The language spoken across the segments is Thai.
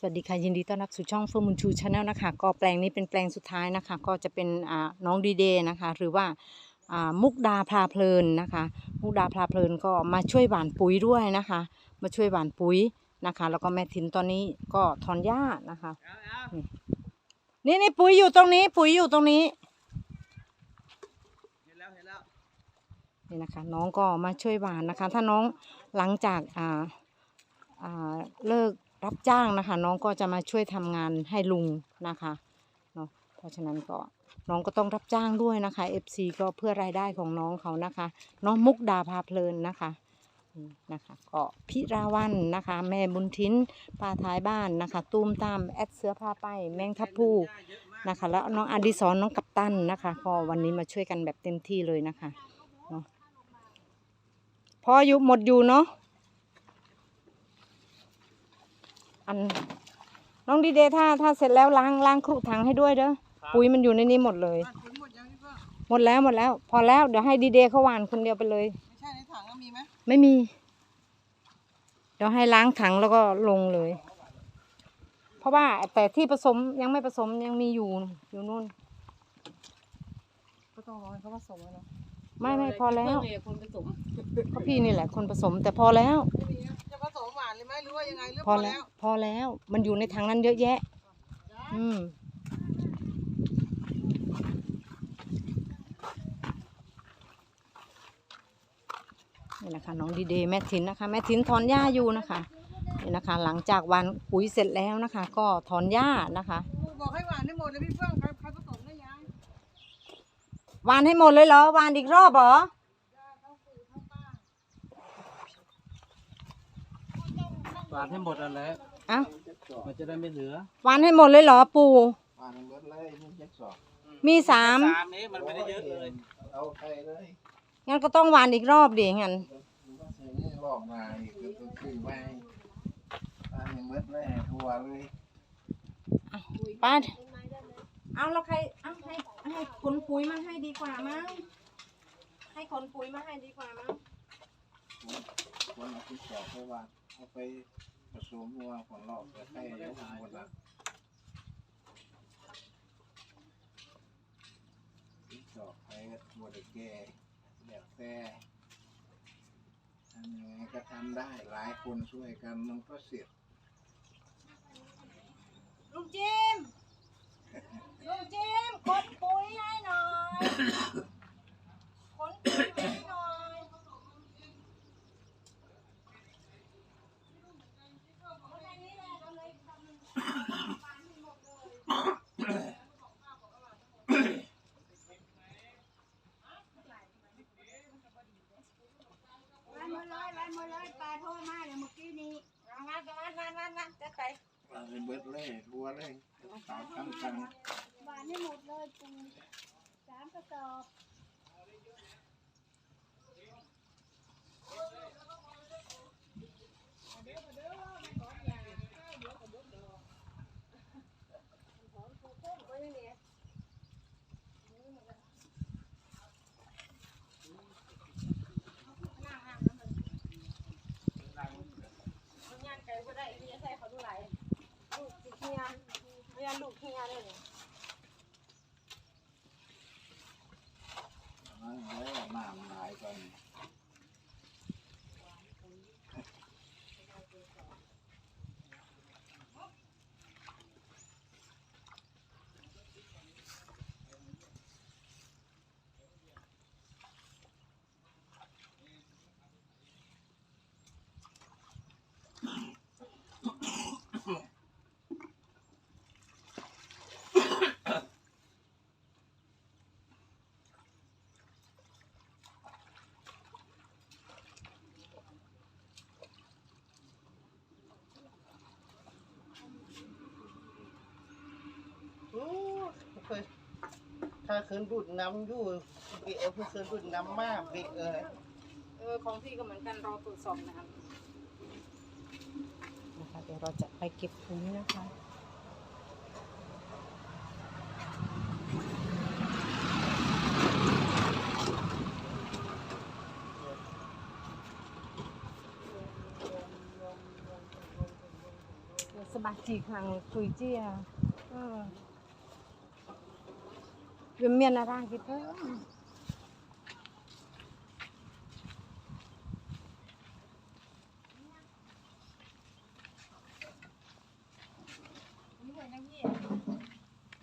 สวัสดีค่ะยินดีต้อนรับสู่ช่องเฟิร์มุนชูชาแนลนะคะก็แปลงนี้เป็นแปลงสุดท้ายนะคะ ก็จะเป็นอ่าน้องดีเดย์นะคะ หรือว่าอ่ามุกดาพลาเพลินนะคะ มุกดาพลาเพลินก็มาช่วยหว่านปุ๋ยด้วยนะคะ มาช่วยหว่านปุ๋ยนะคะ แล้วก็แม่ทินตอนนี้ก็ถอนหญ้านะคะนี่นี่ปุ๋ยอยู่ตรงนี้ ปุ๋ยอยู่ตรงนี้เห็นแล้วเห็นแล้วนี่นะคะ น้องก็มาช่วยหว่านนะคะ ถ้าน้องหลังจากอ่าอ่าเลิก รับจ้างนะคะ น้องก็จะมาช่วยทำงานให้ลุงนะคะเนาะเพราะฉะนั้นก็น้องก็ต้องรับจ้างด้วยนะคะ FC ก็เพื่อรายได้ของน้องเขานะคะ น้องมุกดาพาเพลินนะคะนะคะก็พิราวันนะคะ แม่บุญทินป้าท้ายบ้านนะคะ ตูมตามแอดเสื้อพาไปแมงทับพูนะคะ แล้วน้องอดิศรน้องกัปตันนะคะก็วันนี้มาช่วยกันแบบเต็มที่เลยนะคะเนาะพออยู่หมดอยู่เนาะ อัน น้องดีเดย์ถ้าถ้าเสร็จแล้วล้างล้างครุถังให้ด้วยเด้อปุ๋ยมันอยู่ในนี้หมดเลยบ้านคุณหมดยังพี่เพื่อนหมดแล้วหมดแล้ว พอแล้วเดี๋ยวให้ดีเดย์เขาหวานคนเดียวไปเลย ไม่ใช่ในถังก็มีไหมไม่มี เดี๋ยวให้ล้างถังแล้วก็ลงเลย เพราะว่าแต่ที่ผสมยังไม่ผสมยังมีอยู่อยู่นู่นก็ต้องรอให้เขาผสมแล้วเนาะไม่ไม่พอแล้วคนผสมก็พี่นี่แหละ คนผสมแต่พอแล้วจะผสม หวานเลยไหมหรือว่ายังไงหรือพอแล้วพอแล้ว มันอยู่ในถังนั้นเยอะแยะ อืม นี่นะคะน้องดีเดย์แม่ถินนะคะ แม่ถินถอนหญ้าอยู่นะคะนี่นะคะ หลังจากวันปุ๋ยเสร็จแล้วนะคะ ก็ถอนหญ้านะคะบอกให้หวานให้หมดเลยพี่เพื่อนใครใครผสมได้ยังวานให้หมดเลยเหรอวานอีกรอบเหรอ หวานให้หมดอันแล้วเอ้ามันจะได้ไม่เหลือวานให้หมดเลยเหรอปู่ ปานเบิดเลยนี่ยักสอบมีสามสามนี้มันไม่ได้เยอะเลยเอาไปเลยงั้นก็ต้องวานอีกรอบดิงั้นก็ใส่นี่ลอกมาอีกก็ต้องซื้อไว้ปานยังเบิดเลยทัวเลยป้าเอาแล้วใครเอาให้ให้ขนปุ๋ยมาให้ดีกว่ามั้ง ให้ขนปุ๋ยมาให้ดีกว่ามั้งควรเอาที่สอบเพราะว่า เอาไปผสมวัวของเราไปให้เยอะหมดละที่อไปวดแก่แบบแต่ทำยังไงก็ทำได้หลายคนช่วยกันมันก็เสร็จลุงจิมลุงจิมขนปุ๋ยให้หน่อยขนปุ๋ยให้หน่อยไล่มาเลยไล่มาเลยปลาโทรมาเดี๋ยวเมื่อกี้นี้เอางานงานงานงานงานจะไป เอาไปเบิดเลยทัวเลยตามคำ สั่งหวานให้หมดเลยปูสามกระสอบงานไกลก็ได้ที่จะใส่เขาดูไหลลูกสิเฮียเฮียลูกเฮียเลยเนี่ย เอาแล้วน้ำหลายก่อน โอ้เคย ถ้าคืนดูดน้ำอยู่เออเพื่อคืนดูดน้ำมากเบเออเออของพี่ก็เหมือนกันรอตรวจสอบนะครับนะคะเดี๋ยวเราจะไปเก็บปุ๋ยนะคะสบายจีคลังคุยเจียเออ เรื่องเมียนอะไรกันเถอะ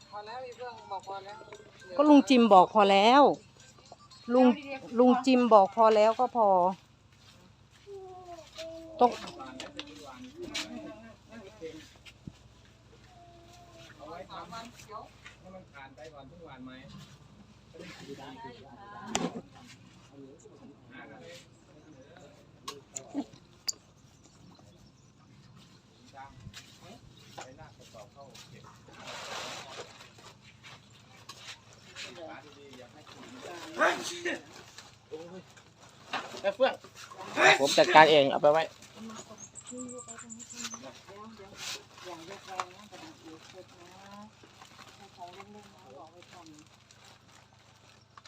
พอแล้วพี่เพิ่งบอกพอแล้วก็ลุงจิมบอกพอแล้ว ลุงลุงจิมบอกพอแล้วก็พอต้อง เอาไว้ทำให้มันผ่านานไหมเฟื่องผมจัดการเองเอาไปไว้ เล่นๆนะบอกไว้ก่อน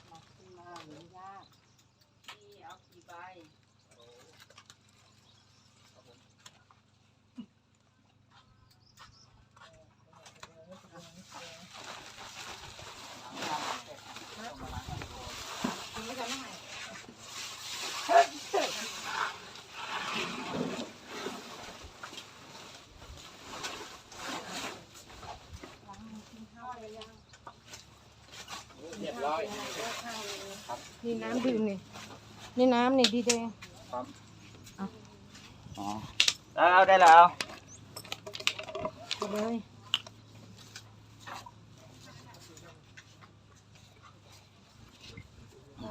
หมักขึ้นมาหรือยากนี่เอากี่ใบ นี่น้ำดื่มนี่นี่น้ำนี่ดีเดย์อ๋อเอาได้แล้วไปเลย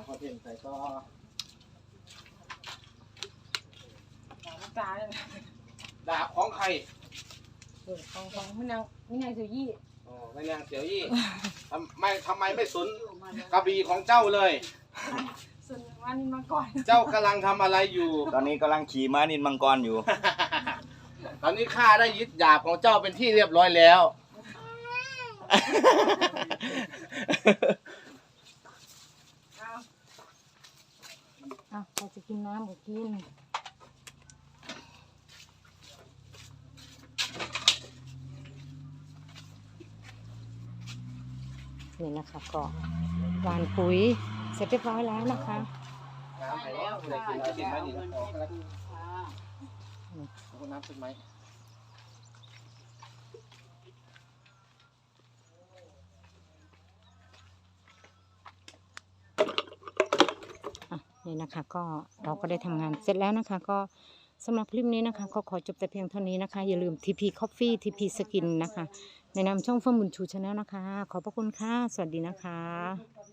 พอเปลี่ยนใส่ก็ดาบของใครเออของของไม่นางไม่นางเสียยี่ อ๋อไม่นางเสียวยี่ทำไมทำไมไม่สนกระบี่ของเจ้าเลย ส่วนวันนี้มาก่อนเจ้ากำลังทำอะไรอยู่ ตอนนี้กำลังขี่ม้านินมังกรอยู่ ตอนนี้ข้าได้ยึดดาบของเจ้าเป็นที่เรียบร้อยแล้วอะใครจะกินน้ำก็กิน นี่นะคะก็หวานปุ๋ยเสร็จเรียบร้อยแล้วนะคะน้ำไปแล้วเลยกินแล้วกินไหมนี่นแล้วเอาน้ำขึ้นไหมอะนี่นะคะก็เราก็ได้ทำงานเสร็จแล้วนะคะ ก็สำหรับคลิปนี้นะคะก็ขอจบแต่เพียงเท่านี้นะคะ อย่าลืม TP Coffee TP Skin นะคะ ในนามช่องเฟิร์มบุญชูชาแนลนะคะ ขอบพระคุณค่ะ สวัสดีนะคะ